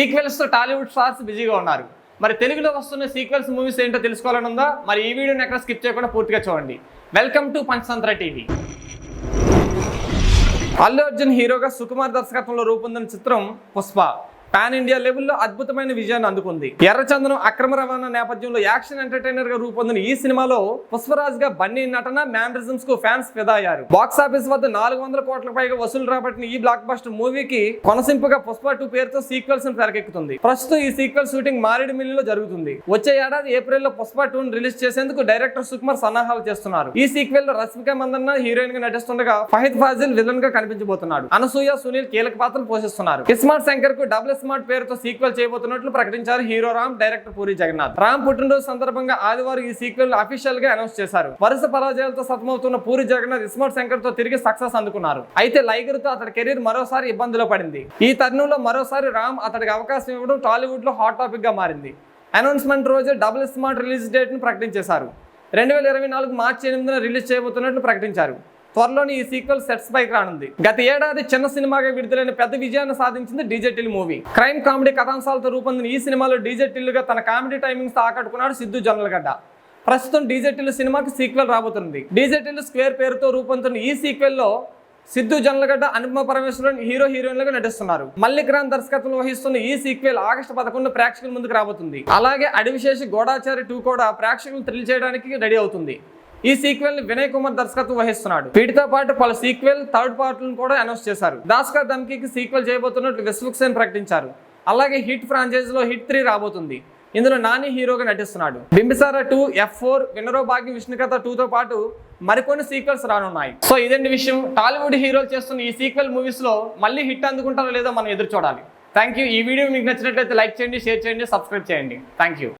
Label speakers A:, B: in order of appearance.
A: సీక్వెల్స్తో Tollywood stars బిజీగా ఉన్నారు. మరి తెలుగులో వస్తున్న సీక్వెల్స్ మూవీస్ ఏంటో తెలుసుకోవాలని ఉందా? మరి ఈ వీడియోని ఎక్కడ స్కిప్ చేయకుండా పూర్తిగా చూడండి. Welcome to Panchatantra TV Allu Arjun హీరోగా సుకుమార్ దర్శకత్వంలో రూపొందిన చిత్రం పుష్ప. పాన్ ఇండియా లెవెల్లో అద్భుతమైన విజయాన్ని అందుకుంది. ఎర్రచందనం అక్రమ రవాణా నేపథ్యంలో యాక్షన్ ఎంటర్టైనర్గా రూపొందిన ఈ సినిమాలో పుష్పరాజ్గా బన్నీ నటన మ్యానరిజమ్స్కు ఫ్యాన్స్ ఫిదా అయ్యారు బాక్స్ ఆఫీస్ వద్ద నాలుగు వందల కోట్ల పైగా వసూలు రాబట్టిన ఈ బ్లాక్ బస్టర్ మూవీకి కొనసింపుగా పుష్ప టూ పేరుతో సీక్వెల్స్ తెరకెక్కుతుంది. ప్రస్తుతం ఈ సీక్వెల్ షూటింగ్ మారేడుమిల్లిలో జరుగుతుంది. వచ్చే ఏడాది ఏప్రిల్లో పుష్ప టూ రిలీజ్ చేసేందుకు డైరెక్టర్ సుకుమార్ సన్నాహాలు చేస్తున్నారు. ఈ సీక్వెల్లో రష్మిక మందన్న హీరోయిన్గా నటిస్తుండగా ఫహిద్ ఫాజిల్ విలన్గా కనిపించబోతున్నాడు. అనసూయ సునీల్ కీలక పాత్రలు పోషిస్తున్నారు. ఇస్మార్ట్ శంకర్కు డబుల్ స్మార్ట్ పేరుతో సీక్వెల్ చేయబోతున్నట్లు ప్రకటించారు హీరో రామ్ డైరెక్టర్ పూరి జగన్నాథ్. రామ్ పుట్టినరోజు సందర్భంగా ఆదివారం ఈ సీక్వెల్ అఫీషియల్గా అనౌన్స్ చేశారు. వరుస పరాజయాలతో సతమవుతున్న పూరి జగన్నాథ్ ఇస్మార్ట్ శంకర్తో తిరిగి సక్సెస్ అందుకున్నారు. అయితే లైగర్తో అతడి కెరీర్ మరోసారి ఇబ్బందులు పడింది. ఈ తరుణంలో మరోసారి రామ్ అతడికి అవకాశం ఇవ్వడం టాలీవుడ్లో హాట్ టాపిక్గా మారింది. అనౌన్స్మెంట్ రోజు డబుల్ స్మార్ట్ రిలీజ్ డేట్ను ప్రకటించేశారు. రెండు వేల ఇరవై నాలుగు మార్చి ఎనిమిదిన రిలీజ్ చేయబోతున్నట్లు ప్రకటించారు. త్వరలోని ఈ సీక్వెల్ సెట్స్ పైకి రానుంది. గత ఏడాది చిన్న సినిమాగా విడుదలైన పెద్ద విజయాన్ని సాధించింది డీజెటిల్ మూవీ. క్రైమ్ కామెడీ కథాంశాలతో రూపొందిన ఈ సినిమాలో డీజెటిల్గా తన కామెడీ టైమింగ్స్ ఆకట్టుకున్నాడు సిద్ధు జొన్నలగడ్డ. ప్రస్తుతం డీజెటిల్ సినిమాకి సీక్వెల్ రాబోతుంది. డీజెటిల్ స్క్వేర్ పేరుతో రూపొందుతున్న ఈ సీక్వెల్లో సిద్ధు జనలగడ్డ అనుపమ పరమేశ్వరన్ హీరో హీరోయిన్లుగా నటిస్తున్నారు. మల్లిక్రామ్ దర్శకత్వం వహిస్తున్న ఈ సీక్వెల్ ఆగస్టు పదకొండు ప్రేక్షకుల ముందుకు రాబోతుంది. అలాగే అడివిశేషి గోడాచారి టూ కూడా ప్రేక్షకులను థ్రిల్ చేయడానికి రెడీ అవుతుంది. ఈ సీక్వెల్ని వినయ్ కుమార్ దర్శకత్వం వహిస్తున్నాడు. వీటితో పాటు పలు సీక్వెల్ థర్డ్ పార్ట్లను కూడా అనౌన్స్ చేశారు. దాస్కర్ దమ్కీకి సీక్వెల్ చేయబోతున్నట్లు విశ్వక్సేన్ ప్రకటించారు. అలాగే హిట్ ఫ్రాంచైజ్లో హిట్ త్రీ రాబోతుంది. ఇందులో నాని హీరోగా నటిస్తున్నాడు. Bimbisara two F four Vinaro Bhagya Vishnukatha two తో పాటు మరికొన్ని సీక్వెల్స్ రానున్నాయి. సో ఇదండి విషయం? టాలీవుడ్ హీరోలు చేస్తున్న ఈ సీక్వెల్ మూవీస్లో మళ్ళీ హిట్ అందుకుంటారో లేదో మనం ఎదురు చూడాలి. థ్యాంక్ యూ ఈ వీడియో మీకు నచ్చినట్లయితే లైక్ చేయండి షేర్ చేయండి సబ్స్క్రైబ్ చేయండి. Thank you